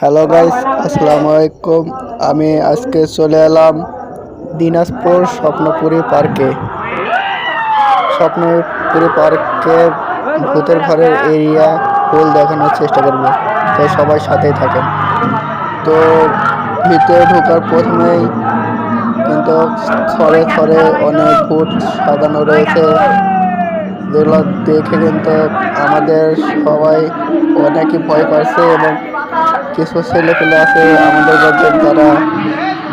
Hello guys আসসালামু আলাইকুম আমি আজকে চলে এলাম দিনাজপুর স্বপ্নপুরী পার্কে। স্বপ্নপুরী পার্কে ভূতের ঘরের এরিয়া ফুল দেখানোর চেষ্টা করব। তো সবাই সাথেই থাকেন। তো ভিতরে ঢোকার প্রথমেই কিন্তু থরে থরে অনেক ভূত সাজানো রয়েছে। যেগুলো দেখে কিন্তু আমাদের সবাই অনেকই ভয় পাচ্ছে এবং কিছু ছেলে পেলে আছে, আমাদের মধ্যে তারা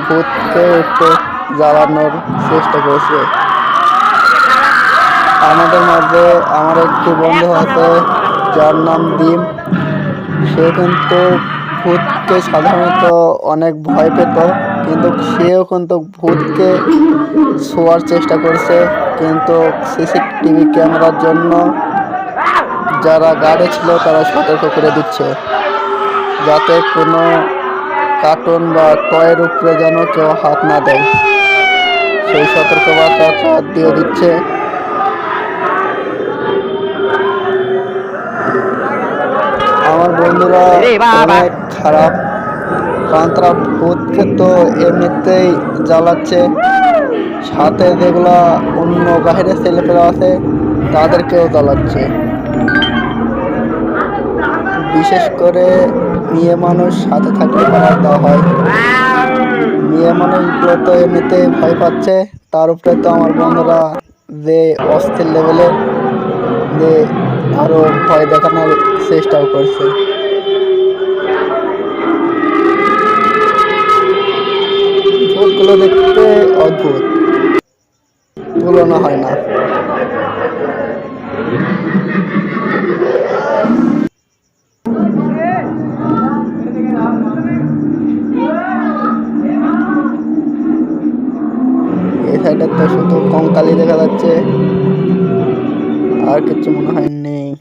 ভূতকে একটু জ্বালানোর চেষ্টা করেছে। আমাদের মাঝে আমার একটি বন্ধু আছে, যার নাম ডিম সে কিন্তু ভূতকে সাধারণত অনেক ভয় পেত, কিন্তু সেও কিন্তু ভূতকে ছোঁয়ার চেষ্টা করছে। কিন্তু সিসিটিভি ক্যামেরার জন্য যারা গার্ডে ছিল, তারা সতর্ক করে দিচ্ছে। যাতে কোনো কার্টুন বা টয়ের উপরে যেন কেউ হাত না দেয়। সেই সতর্কবার্তাটা দিয়ে দিচ্ছে। আমার বন্ধুরা অনেক খারাপ কারণ তারা ভূতকে তো এমনিতেই জ্বালাচ্ছে। সাথে যেগুলা অন্য বাইরের ছেলেপেলা আছে তাদেরকেও জ্বালাচ্ছে। বিশেষ করে মেয়ে মানুষ সাথে থাকলে পাহাড় দেওয়া হয়। মেয়ে মানুষগুলো তো এমনিতে ভয় পাচ্ছে, তার উপরে তো আমার বন্ধুরা যে অস্থির লেভেলের যে আরও ভয় দেখানোর চেষ্টাও করছে। দেখতে অদ্ভুত। তুলনা হয় না। সাইডে তো শুধু কঙ্কালি দেখা যাচ্ছে। আর কিছু মনে হয় নেই।